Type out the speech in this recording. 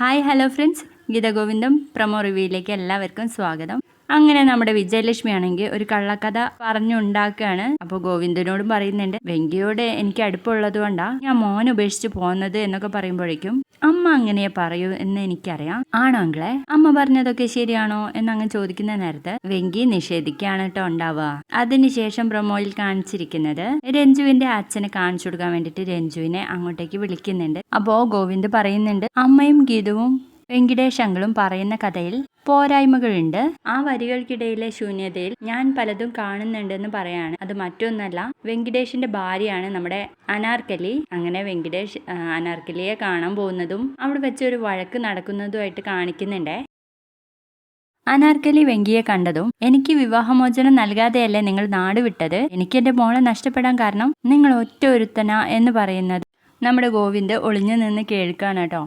Hi hello friends. Geetha ഗോവിന്ദം promo റിവ്യൂയിലേക്ക് എല്ലാവർക്കും സ്വാഗതം. അങ്ങനെ നമ്മുടെ വിജയലക്ഷ്മി ആണെങ്കിൽ ഒരു കള്ളക്കഥ പറഞ്ഞുണ്ടാക്കുകയാണ്. അപ്പോൾ ഗോവിന്ദനോടും പറയുന്നുണ്ട് വെങ്കിയോട് എനിക്ക് അടുപ്പുള്ളത് കൊണ്ടാ ഞാൻ മോൻ ഉപേക്ഷിച്ച് പോകുന്നത് എന്നൊക്കെ പറയുമ്പോഴേക്കും അമ്മ അങ്ങനെ പറയൂ എന്ന് എനിക്കറിയാം. ആണോ അങ്ങളെ അമ്മ പറഞ്ഞതൊക്കെ ശരിയാണോ? എന്നങ്ങ് ചോദിക്കുന്ന നേരത്ത് വെങ്കി നിഷേധിക്കുകയാണ് കേട്ടോ ഉണ്ടാവുക. അതിനുശേഷം പ്രൊമോയിൽ കാണിച്ചിരിക്കുന്നത് രഞ്ജുവിന്റെ അച്ഛനെ കാണിച്ചു കൊടുക്കാൻ വേണ്ടിട്ട് രഞ്ജുവിനെ അങ്ങോട്ടേക്ക് വിളിക്കുന്നുണ്ട്. അപ്പോ ഗോവിന്ദ് പറയുന്നുണ്ട് അമ്മയും ഗീതവും വെങ്കിടേഷ് അങ്കിളും പറയുന്ന കഥയിൽ പോരായ്മകളുണ്ട്. ആ വരികൾക്കിടയിലെ ശൂന്യതയിൽ ഞാൻ പലതും കാണുന്നുണ്ടെന്ന് പറയാണ്. അത് മറ്റൊന്നല്ല വെങ്കിടേഷിന്റെ ഭാര്യയാണ് നമ്മുടെ അനാർക്കലി. അങ്ങനെ വെങ്കിടേഷ് അനാർക്കലിയെ കാണാൻ പോകുന്നതും അവിടെ വെച്ച് ഒരു വഴക്ക് നടക്കുന്നതുമായിട്ട് കാണിക്കുന്നുണ്ടേ. അനാർക്കലി വെങ്കിയെ കണ്ടതും എനിക്ക് വിവാഹമോചനം നൽകാതെയല്ലേ നിങ്ങൾ നാട് വിട്ടത്? എനിക്ക് എന്റെ മോളെ നഷ്ടപ്പെടാൻ കാരണം നിങ്ങൾ ഒറ്റ ഒരുത്തന എന്ന് പറയുന്നത് നമ്മുടെ ഗോവിന്ദ് ഒളിഞ്ഞു നിന്ന് കേൾക്കാണ് കേട്ടോ.